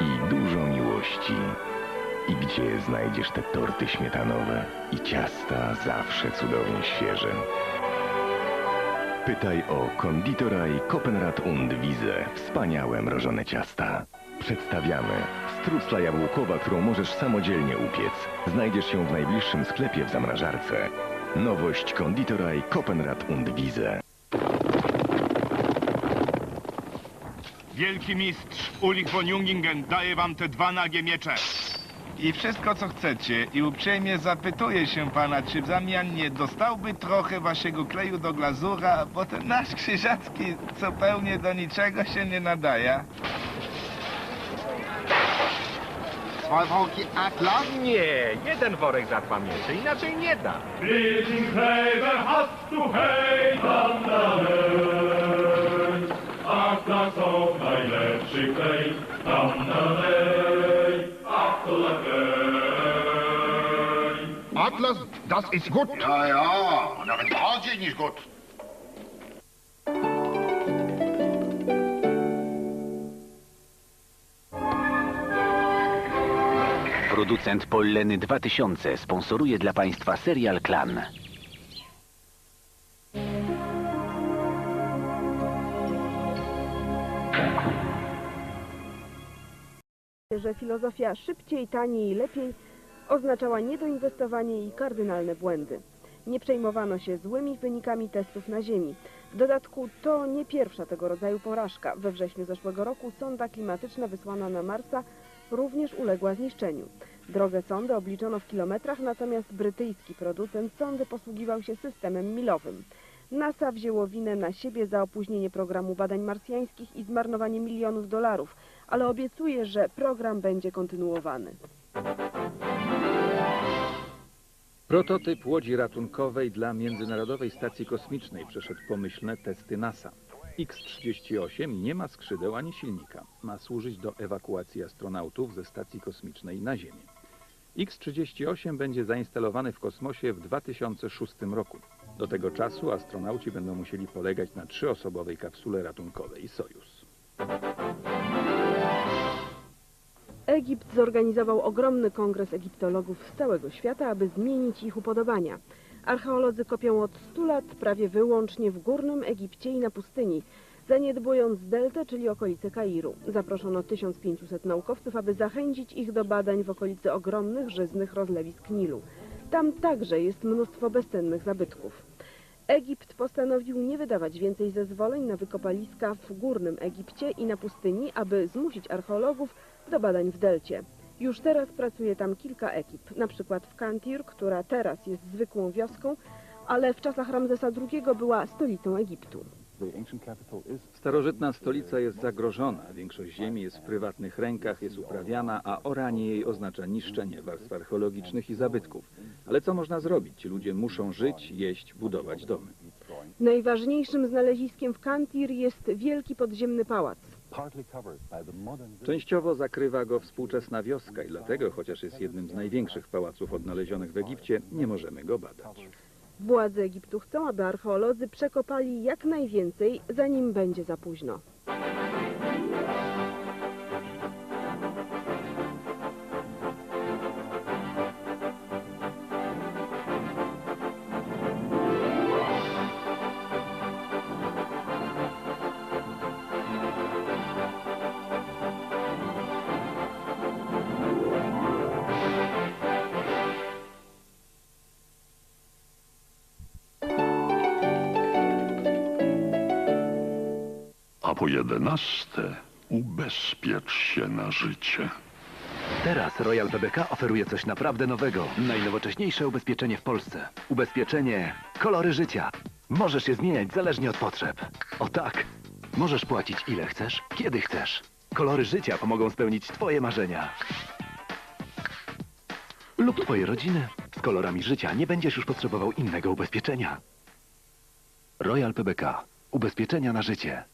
i dużo miłości. I gdzie znajdziesz te torty śmietanowe i ciasta zawsze cudownie świeże? Pytaj o Konditoraj Kopenrad und Wiese. Wspaniałe mrożone ciasta. Przedstawiamy strucla jabłkowa, którą możesz samodzielnie upiec. Znajdziesz ją w najbliższym sklepie w zamrażarce. Nowość Konditoraj Kopenrad und Wiese. Wielki mistrz Ulrich von Jungingen daje wam te dwa nagie miecze. I wszystko co chcecie i uprzejmie zapytuję się pana, czy w zamian nie dostałby trochę waszego kleju do glazura, bo ten nasz krzyżacki zupełnie do niczego się nie nadaje. Zwei Worki Atlas? Nie, jeden worek za dwa miecze, inaczej nie da. Hast du Atlas to najlepszy klej, tam to lepiej. Atlas, das ist gut. Ja, ja, na wahnsinnig gut. Producent Polleny 2000 sponsoruje dla Państwa serial Klan. Że filozofia szybciej, taniej i lepiej oznaczała niedoinwestowanie i kardynalne błędy. Nie przejmowano się złymi wynikami testów na Ziemi. W dodatku to nie pierwsza tego rodzaju porażka. We wrześniu zeszłego roku sonda klimatyczna wysłana na Marsa również uległa zniszczeniu. Drogę sondy obliczono w kilometrach, natomiast brytyjski producent sondy posługiwał się systemem milowym. NASA wzięło winę na siebie za opóźnienie programu badań marsjańskich i zmarnowanie milionów dolarów, ale obiecuje, że program będzie kontynuowany. Prototyp łodzi ratunkowej dla Międzynarodowej Stacji Kosmicznej przeszedł pomyślne testy NASA. X-38 nie ma skrzydeł ani silnika. Ma służyć do ewakuacji astronautów ze stacji kosmicznej na Ziemię. X-38 będzie zainstalowany w kosmosie w 2006 roku. Do tego czasu astronauci będą musieli polegać na trzyosobowej kapsule ratunkowej Sojus. Egipt zorganizował ogromny kongres egiptologów z całego świata, aby zmienić ich upodobania. Archeolodzy kopią od 100 lat prawie wyłącznie w Górnym Egipcie i na pustyni, zaniedbując deltę, czyli okolice Kairu. Zaproszono 1500 naukowców, aby zachęcić ich do badań w okolicy ogromnych, żyznych rozlewisk Nilu. Tam także jest mnóstwo bezcennych zabytków. Egipt postanowił nie wydawać więcej zezwoleń na wykopaliska w Górnym Egipcie i na pustyni, aby zmusić archeologów do badań w delcie. Już teraz pracuje tam kilka ekip, na przykład w Kantir, która teraz jest zwykłą wioską, ale w czasach Ramzesa II była stolicą Egiptu. Starożytna stolica jest zagrożona, większość ziemi jest w prywatnych rękach, jest uprawiana, a oranie jej oznacza niszczenie warstw archeologicznych i zabytków. Ale co można zrobić? Ci ludzie muszą żyć, jeść, budować domy. Najważniejszym znaleziskiem w Kantir jest wielki podziemny pałac. Częściowo zakrywa go współczesna wioska i dlatego, chociaż jest jednym z największych pałaców odnalezionych w Egipcie, nie możemy go badać. Władze Egiptu chcą, aby archeolodzy przekopali jak najwięcej, zanim będzie za późno. Po jedenaste ubezpiecz się na życie. Teraz Royal PBK oferuje coś naprawdę nowego. Najnowocześniejsze ubezpieczenie w Polsce. Ubezpieczenie kolory życia. Możesz je zmieniać zależnie od potrzeb. O tak. Możesz płacić ile chcesz, kiedy chcesz. Kolory życia pomogą spełnić twoje marzenia. Lub twojej rodziny. Z kolorami życia nie będziesz już potrzebował innego ubezpieczenia. Royal PBK. Ubezpieczenia na życie.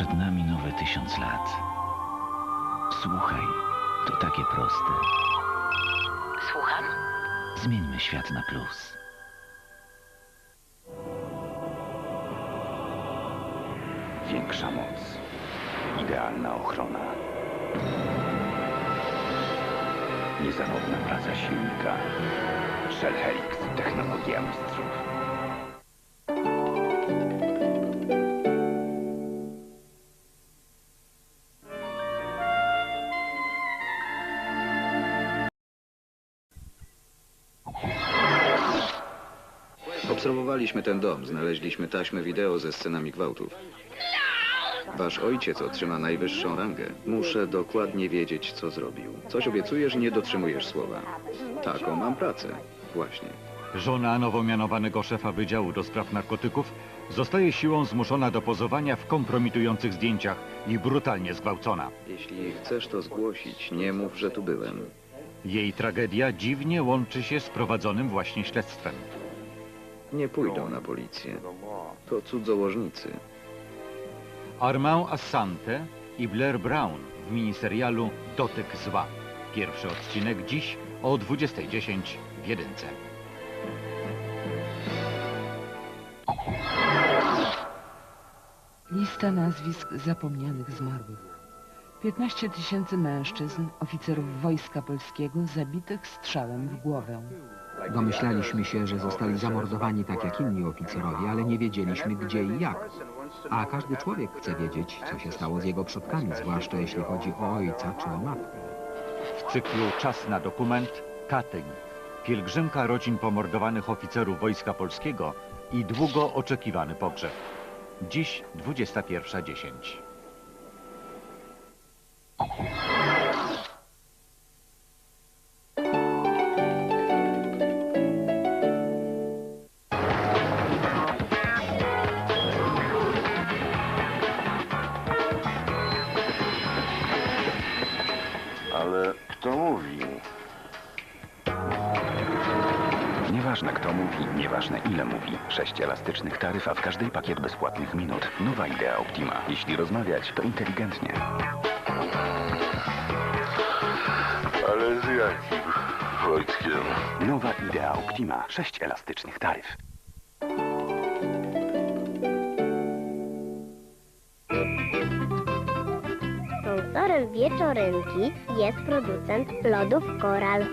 Przed nami nowe tysiąc lat. Słuchaj, to takie proste. Słucham? Zmieńmy świat na plus. Większa moc. Idealna ochrona. Niezawodna praca silnika. Shell Helix. Technologia mistrzów. Obserwowaliśmy ten dom, znaleźliśmy taśmy wideo ze scenami gwałtów. Wasz ojciec otrzyma najwyższą rangę. Muszę dokładnie wiedzieć, co zrobił. Coś obiecujesz, nie dotrzymujesz słowa. Taką mam pracę. Właśnie. Żona nowo mianowanego szefa Wydziału do Spraw Narkotyków zostaje siłą zmuszona do pozowania w kompromitujących zdjęciach i brutalnie zgwałcona. Jeśli chcesz to zgłosić, nie mów, że tu byłem. Jej tragedia dziwnie łączy się z prowadzonym właśnie śledztwem. Nie pójdą na policję. To cudzołożnicy. Armand Assante i Blair Brown w miniserialu Dotyk Zła. Pierwszy odcinek dziś o 20.10 w jedynce. Lista nazwisk zapomnianych zmarłych. 15 tysięcy mężczyzn, oficerów Wojska Polskiego, zabitych strzałem w głowę. Domyślaliśmy się, że zostali zamordowani tak jak inni oficerowie, ale nie wiedzieliśmy gdzie i jak. A każdy człowiek chce wiedzieć, co się stało z jego przodkami, zwłaszcza jeśli chodzi o ojca czy o matkę. W cyklu Czas na dokument Katyń. Pielgrzymka rodzin pomordowanych oficerów Wojska Polskiego i długo oczekiwany pogrzeb. Dziś 21.10. ile mówi. Sześć elastycznych taryf, a w każdej pakiet bezpłatnych minut. Nowa idea Optima. Jeśli rozmawiać, to inteligentnie. Ale z jakim Wojtkiem? Nowa idea Optima. Sześć elastycznych taryf. Sponsorem wieczorynki jest producent lodów Koral.